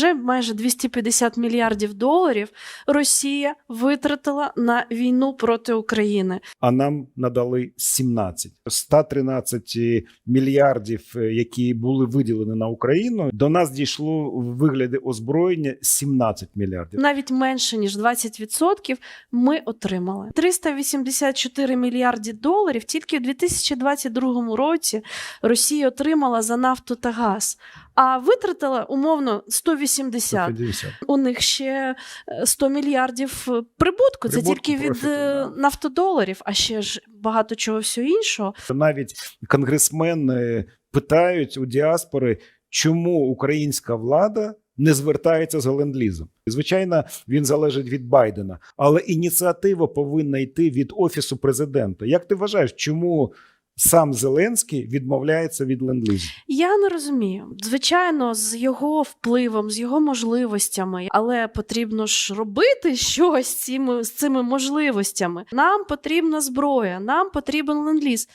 вже майже 250 мільярдів доларів Росія витратила на війну проти України. а нам надали 17. 113 мільярдів, е, які були виділені на Україну, до нас дійшло в вигляді озброєння 17 мільярдів. Навіть менше ніж 20% ми отримали 384 мільярди доларів. Тільки в 2022 році Росія отримала за нафту та газ, а витратила умовно 180. 150. У них ще е, 100 мільярдів е, прибутку. Це Прибутку, тільки від е, да. нафтодоларів, а ще ж багато чого всього іншого. Навіть конгресмени питають у діаспори, чому українська влада не звертається з ленд-лізом. Звичайно, він залежить від Байдена, але ініціатива повинна йти від офісу президента. Як ти вважаєш, чому сам Зеленський відмовляється від ленд-лізу? Я не розумію. Звичайно, з його впливом, з його можливостями, але потрібно ж робити щось з цими, з цими можливостями. Нам потрібна зброя, нам потрібен ленд-ліз.